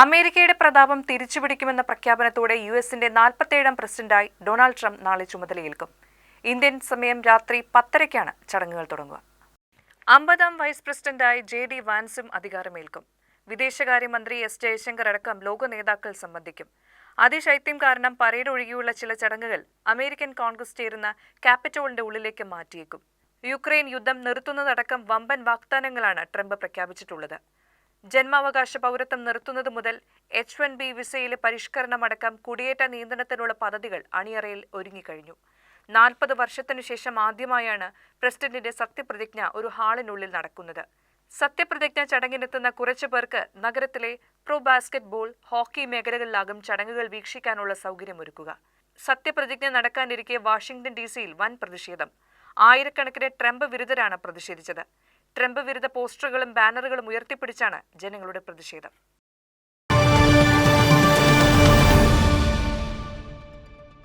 അമേരിക്കയുടെ പ്രതാപം തിരിച്ചുപിടിക്കുമെന്ന പ്രഖ്യാപനത്തോടെ യു എസിന്റെ നാൽപ്പത്തേഴാം പ്രസിഡന്റായി ഡൊണാൾഡ് ട്രംപ് നാളെ ചുമതലയേൽക്കും. ഇന്ത്യൻ സമയം രാത്രി പത്തരയ്ക്കാണ്. ചടങ്ങുകൾ തുടങ്ങുക. അമ്പതാം വൈസ് പ്രസിഡന്റായി ജെ ഡി വാൻസും അധികാരമേൽക്കും. വിദേശകാര്യമന്ത്രി എസ് ജയശങ്കർ അടക്കം ലോക നേതാക്കൾ സംബന്ധിക്കും. അതിശൈത്യം കാരണം പരേഡ് ഒഴികെയുള്ള ചില ചടങ്ങുകൾ അമേരിക്കൻ കോൺഗ്രസ് ചേരുന്ന ക്യാപിറ്റോളിന്റെ ഉള്ളിലേക്ക് മാറ്റിയേക്കും. യുക്രൈൻ യുദ്ധം നിർത്തുന്നതടക്കം വമ്പൻ വാഗ്ദാനങ്ങളാണ് ട്രംപ് പ്രഖ്യാപിച്ചിട്ടുള്ളത്. ജന്മാവകാശ പൗരത്വം നിർത്തുന്നത് മുതൽ എച്ച് വൺ ബി വിസയിലെ പരിഷ്കരണമടക്കം കുടിയേറ്റ നിയന്ത്രണത്തിനുള്ള പദ്ധതികൾ അണിയറയിൽ ഒരുങ്ങിക്കഴിഞ്ഞു. നാൽപ്പത് വർഷത്തിനു ശേഷം ആദ്യമായാണ് പ്രസിഡന്റിന്റെ സത്യപ്രതിജ്ഞ ഒരു ഹാളിനുള്ളിൽ നടക്കുന്നത്. സത്യപ്രതിജ്ഞ ചടങ്ങിനെത്തുന്ന കുറച്ചു പേർക്ക് നഗരത്തിലെ പ്രോ ബാസ്കറ്റ്ബോൾ ഹോക്കി മേഖലകളിലാകും ചടങ്ങുകൾ വീക്ഷിക്കാനുള്ള സൗകര്യമൊരുക്കുക. സത്യപ്രതിജ്ഞ നടക്കാനിരിക്കെ വാഷിംഗ്ടൺ ഡി സിയിൽ വൻ പ്രതിഷേധം. ആയിരക്കണക്കിന് ട്രംപ് വിരുദ്ധരാണ് പ്രതിഷേധിച്ചത്. ട്രംപ് വിരുദ്ധ പോസ്റ്ററുകളും ബാനറുകളും ഉയർത്തിപ്പിടിച്ചാണ് ജനങ്ങളുടെ പ്രതിഷേധം.